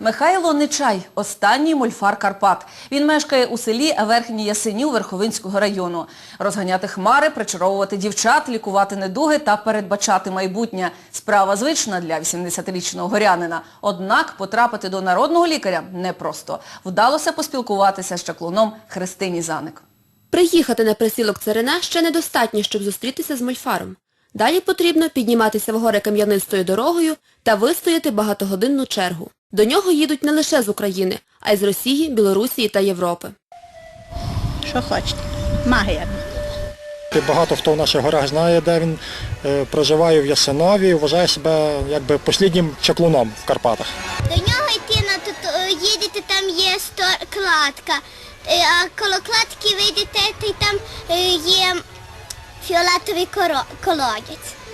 Михайло Нечай – останній мольфар Карпат. Він мешкає у селі Верхній Ясенів Верховинського району. Розганяти хмари, причаровувати дівчат, лікувати недуги та передбачати майбутнє. Справа звична для 80-річного горянина. Однак потрапити до народного лікаря непросто. Вдалося поспілкуватися з чаклуном Христині Заник. Приїхати на присілок царина ще недостатньо, щоб зустрітися з мольфаром. Далі потрібно підніматися в гори кам'янистою дорогою та вистояти багатогодинну чергу. До нього їдуть не лише з України, а й з Росії, Білорусі та Європи. Що хочете. Магія. Багато хто в наших горах знає, де він е, проживає в Ясинові і вважає себе якби посліднім чаклуном в Карпатах. До нього йти на тут е, їдете, там є кладка. Е, А коло кладки вийдете, і там є фіолетовий колодязь.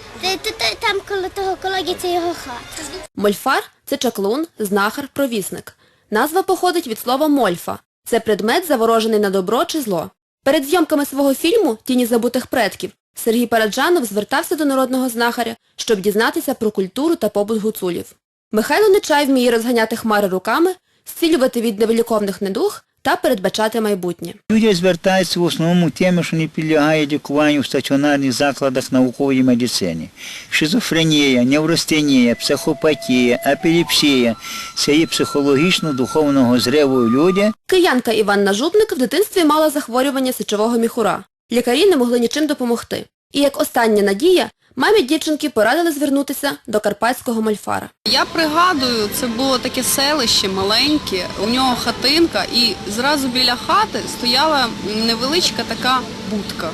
Там коло того колодязя його хата. Мольфар – це чаклун, знахар, провісник. Назва походить від слова мольфа. Це предмет, заворожений на добро чи зло. Перед зйомками свого фільму «Тіні забутих предків» Сергій Параджанов звертався до народного знахаря, щоб дізнатися про культуру та побут гуцулів. Михайло Нечай вміє розганяти хмари руками, зцілювати від невиліковних недуг та передбачати майбутнє. Люди звертаються в основному тими, що не підлягають лікуванню в стаціонарних закладах наукової медицини. Шизофренія, невростенія, психопатія, епілепсія – це є психологічно-духовного зриву люди, Киянка Іванна Жупник в дитинстві мала захворювання сечового міхура. Лікарі не могли нічим допомогти. І як остання надія, мамі дівчинки порадили звернутися до карпатського мольфара. Я пригадую, це було таке селище маленьке, у нього хатинка, і зразу біля хати стояла невеличка така будка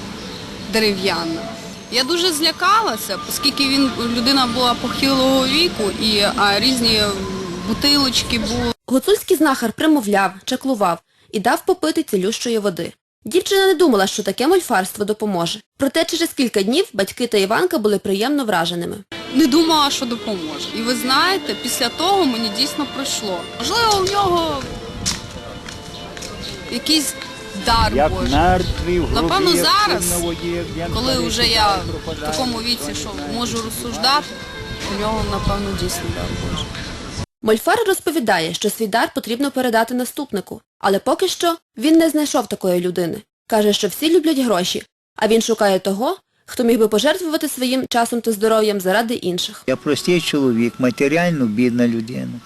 дерев'яна. Я дуже злякалася, оскільки він людина була похилого віку і а, різні бутилочки були. Гуцульський знахар примовляв, чаклував і дав попити цілющої води. Дівчина не думала, що таке мольфарство допоможе. Проте через кілька днів батьки та Іванка були приємно враженими. Не думала, що допоможе. І ви знаєте, після того мені дійсно пройшло. Можливо, у нього якийсь дар як Божий. мертві, в Напевно, як зараз, як Коли вже я в пропадає. такому віці, що можу розсуждати, у нього, напевно, дійсно дар Божий. Мольфар розповідає, що свій дар потрібно передати наступнику, але поки що він не знайшов такої людини. Каже, що всі люблять гроші, а він шукає того, хто міг би пожертвувати своїм часом та здоров'ям заради інших. Я простий чоловік, матеріально бідна людина.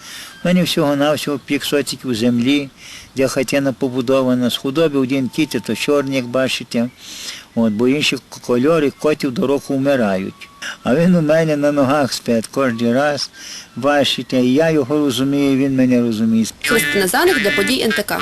У мене всього-навсього пік социків землі, де хатина побудована, з худоби один кіт, то чорний, як бачите. От, бо інші кольори котів до року вмирають. А він у мене на ногах спить кожен раз, бачите, я його розумію, він мене розуміє. Христина Заник для подій НТК.